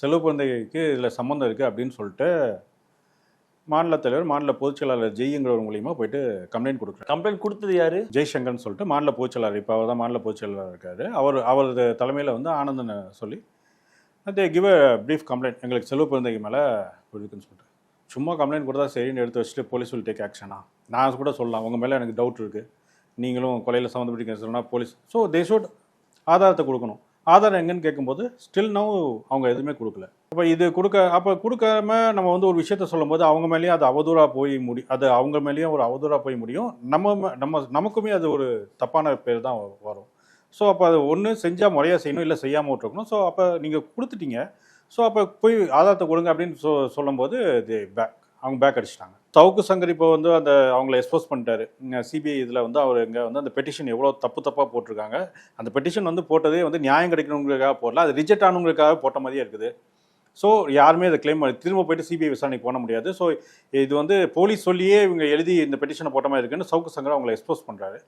செல்வ குழந்தைக்கு இதில் சம்மந்தம் இருக்குது அப்படின்னு சொல்லிட்டு மாநில தலைவர் மாநில பொதுச் செயலாளர் ஜெய்ங்கிறவர் மூலியமாக போயிட்டு கம்ப்ளைண்ட் கொடுக்குறாரு. கம்ப்ளைண்ட் கொடுத்தது யாரு? ஜெய்சங்கர்னு சொல்லிட்டு மாநில பொதுச் செயலாளர் இப்போ அவர் தான் மாநில பொதுச் செயலாளர் இருக்காரு. அவர் அவரது தலைமையில் வந்து ஆனந்தனை சொல்லி they give a brief complaint எங்களுக்கு செல்வ குழந்தைக்கு மேலே இருக்குன்னு சொல்லிட்டு. சும்மா கம்ப்ளைண்ட் கொடுத்தா சரின்னு எடுத்து வச்சுட்டு போலீஸ் will டேக் ஆக்ஷனா நான் கூட சொல்லலாம். உங்கள் மேலே எனக்கு டவுட் இருக்குது நீங்களும் கொலையில் சம்மந்தப்பட்டு சொன்னால் போலீஸ் ஸோ தே ஷுட் ஆதாரத்தை கொடுக்கணும். ஆதாரம் எங்கன்னு கேட்கும்போது ஸ்டில் நோ அவங்க எதுவுமே கொடுக்கல. அப்போ இது கொடுக்க அப்போ கொடுக்காம நம்ம வந்து ஒரு விஷயத்த சொல்லும்போது அவங்க மேலேயும் அது அவதூறாக போய் முடி அது அவங்க மேலேயும் ஒரு அவதூறாக போய் முடியும். நம்ம நம்ம நமக்குமே அது ஒரு தப்பான பேர் தான் வரும். ஸோ அப்போ அது ஒன்று செஞ்சால் முறையாக செய்யணும் இல்லை செய்யாமல் விட்டுருக்கணும். ஸோ அப்போ நீங்கள் கொடுத்துட்டீங்க. ஸோ அப்போ போய் ஆதாரத்தை கொடுங்க அப்படின்னு சொ சொல்லும்போது இது பேக் அவங்க பேக் அடிச்சிட்டாங்க. சவுக்கு சங்கர் இப்போ வந்து அந்த அவங்கள எக்ஸ்போஸ் பண்ணிட்டாரு. சிபிஐ இதில் வந்து அவர் இங்கே வந்து அந்த பெட்டிஷன் எவ்வளோ தப்பு தப்பாக போட்டிருக்காங்க. அந்த பெட்டிஷன் வந்து போட்டதே வந்து நியாயம் கிடைக்கணுங்கிறதுக்காக போடல. அது ரிஜெக்ட் ஆனவங்களுக்காக போட்ட மாதிரியே இருக்குது. ஸோ யாருமே அதை கிளைம் பண்ணி திரும்ப போயிட்டு சிபிஐ விசாரணைக்கு போட முடியாது. ஸோ இது வந்து போலீஸ் சொல்லியே இவங்க எழுதி இந்த பெட்டிஷனை போட்ட மாதிரி இருக்குன்னு சவுக்கு சங்கர் அவங்களை எக்ஸ்போஸ் பண்ணுறாரு